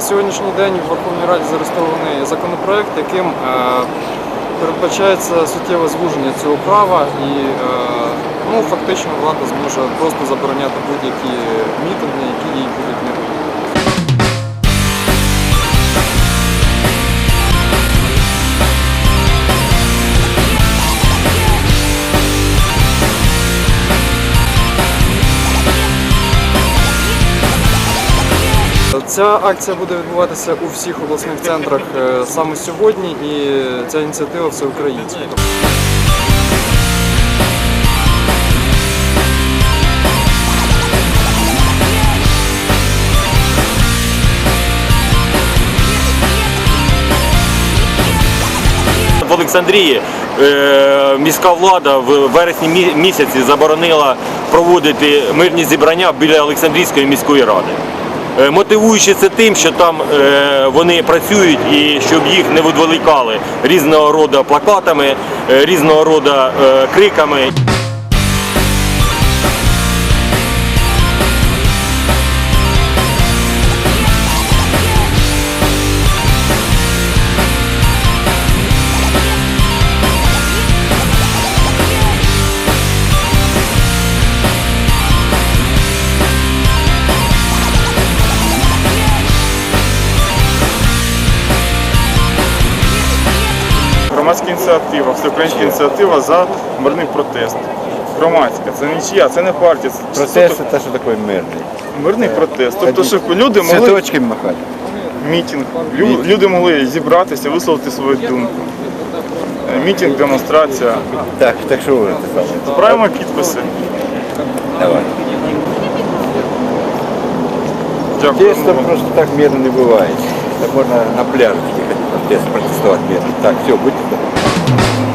Сьогоднішній день в Верховній Раді зареєстрований законопроект, яким е, передбачається суттєве звуження цього права і е, ну, фактично влада зможе просто забороняти будь-які мітинги, які їй будуть не Ця акція буде відбуватися у всіх обласних центрах е, саме сьогодні, і ця ініціатива всеукраїнська. В Олександрії е, міська влада в вересні місяці заборонила проводити мирні зібрання біля Олександрійської міської ради. Е, Мотивуючи це тим, що там е, вони працюють і щоб їх не відволікали різного роду плакатами, е, різного роду криками. Громадська ініціатива, всеукраїнська ініціатива за мирний протест. Громадська, це нічия, це не партія. Це Протест суто это что такое мирный? мирний протест. Тобто, щоб люди могли Цветочки махать. мітинг, лю- люди могли зібратися, висловити свою думку. Е, Мітинг, демонстрація. Так, так что вы это самое? Збираємо підписи. Давай. Дякую. Здесь там просто так мирно не бывает. Так можно на пляж ехать, протест, протестовать местно. Так, все, будьте здоровы.